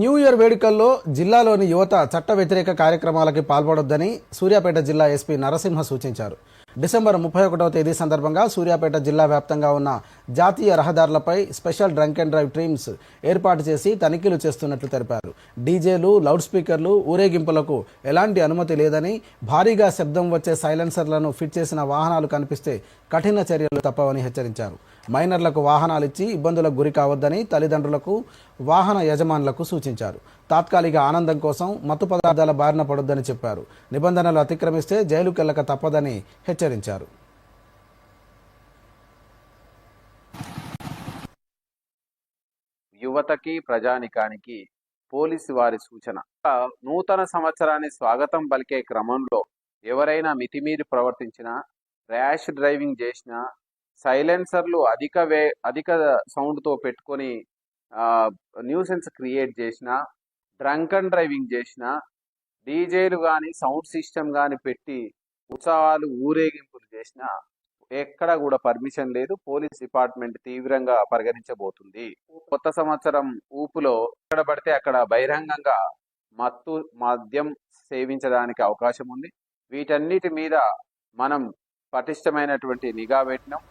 New year వేడుకల్లో జిల్లాలోని యువత చట్ట వ్యతిరేక కార్యక్రమాలకి పాల్పడొద్దని సూర్యాపేట జిల్లా ఎస్పీ నరసింహ సూచించారు. డిసెంబర్ ముప్పై ఒకటవ తేదీ సందర్భంగా సూర్యాపేట జిల్లా వ్యాప్తంగా ఉన్న జాతీయ రహదారులపై special drunk and drive teams ఏర్పాటు చేసి తనిఖీలు చేస్తున్నట్లు తెలిపారు. డీజేలు లౌడ్ స్పీకర్లు ఊరేగింపులకు ఎలాంటి అనుమతి లేదని భారీగా శబ్దం వచ్చే సైలెన్సర్లను ఫిట్ చేసిన వాహనాలు కనిపిస్తే కఠిన చర్యలు తప్పవని హెచ్చరించారు. మైనర్లకు వాహనాలు ఇచ్చి ఇబ్బందులకు గురి కావద్దని తల్లిదండ్రులకు వాహన యజమానులకు సూచించారు. తాత్కాలిక ఆనందం కోసం మత్తు పదార్థాల బారిన పడొద్దని చెప్పారు. నిబంధనలు అతిక్రమిస్తే జైలుకెళ్ళక తప్పదని హెచ్చరించారు. యువతకి ప్రజానికానికి పోలీసు వారి సూచన. నూతన సంవత్సరాన్ని స్వాగతం పలికే క్రమంలో ఎవరైనా మితిమీరి ప్రవర్తించినా ర్యాష్ డ్రైవింగ్ చేసినా సైలెన్సర్లు అధిక వే అధిక సౌండ్తో పెట్టుకొని న్యూసెన్స్ క్రియేట్ చేసినా డ్రంక్ అండ్ డ్రైవింగ్ చేసినా డీజేలు కానీ సౌండ్ సిస్టమ్ కానీ పెట్టి ఉత్సవాలు ఊరేగింపులు చేసినా ఎక్కడ కూడా పర్మిషన్ లేదు. పోలీస్ డిపార్ట్మెంట్ తీవ్రంగా పరిగణించబోతుంది. కొత్త సంవత్సరం ఊపులో ఎక్కడ పడితే అక్కడ బహిరంగంగా మత్తు మద్యం సేవించడానికి అవకాశం ఉంది. వీటన్నిటి మీద మనం పటిష్టమైనటువంటి నిఘా పెట్టినాం.